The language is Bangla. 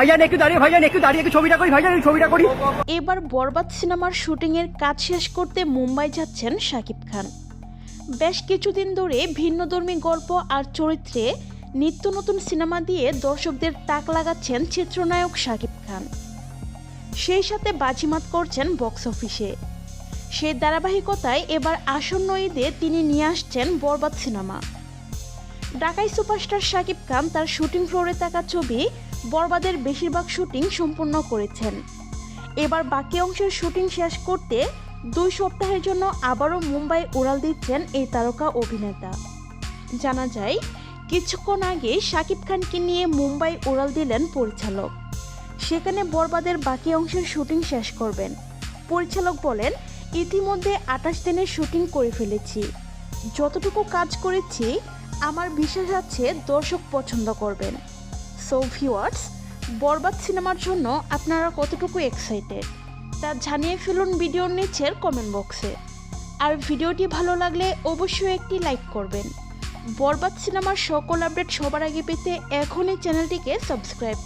ভাইজান, একটু দাঁড়িয়ে, ভাইজান, একটু দাঁড়িয়ে, একটু ছবিটা করি, ভাইজান ছবিটা করি। এবার বরবাদ সিনেমার শুটিংয়ের কাজ শেষ করতে মুম্বাই যাচ্ছেন শাকিব খান। বেশ কিছুদিন ধরে ভিন্নধর্মী গল্প আর চরিত্রে নিত্য নতুন সিনেমা দিয়ে দর্শকদের তাক লাগাচ্ছেন চিত্রনায়ক শাকিব খান। সেই সাথে বাজিমাত করছেন বক্স অফিসে। সেই ধারাবাহিকতায় এবার আসন্ন ঈদে তিনি নিয়ে আসছেন বরবাদ সিনেমা। ঢাকাই সুপারস্টার শাকিব খান তার শুটিং ফ্লোরে থাকা ছবি বরবাদের বেশিরভাগ শুটিং সম্পূর্ণ করেছেন। এবার বাকি অংশের শুটিং শেষ করতে দুই সপ্তাহের জন্য আবারও মুম্বাই উড়াল দিচ্ছেন এই তারকা অভিনেতা। জানা যায়, কিছুক্ষণ আগে শাকিব খানকে নিয়ে মুম্বাই উড়াল দিলেন পরিচালক। সেখানে বরবাদের বাকি অংশের শুটিং শেষ করবেন। পরিচালক বলেন, ইতিমধ্যে আঠাশ দিনের শুটিং করে ফেলেছি। যতটুকু কাজ করেছি আমার বিশ্বাস আছে দর্শক পছন্দ করবেন। সো ভিওয়ার্স বরবাদ সিনেমার জন্য আপনারা কতটুকু এক্সাইটেড তা জানিয়ে ফেলুন ভিডিওর নিচের কমেন্ট বক্সে আর ভিডিওটি ভালো লাগলে অবশ্যই একটি লাইক করবেন। বরবাদ সিনেমার সকল আপডেট সবার আগে পেতে এখনই চ্যানেলটিকে সাবস্ক্রাইব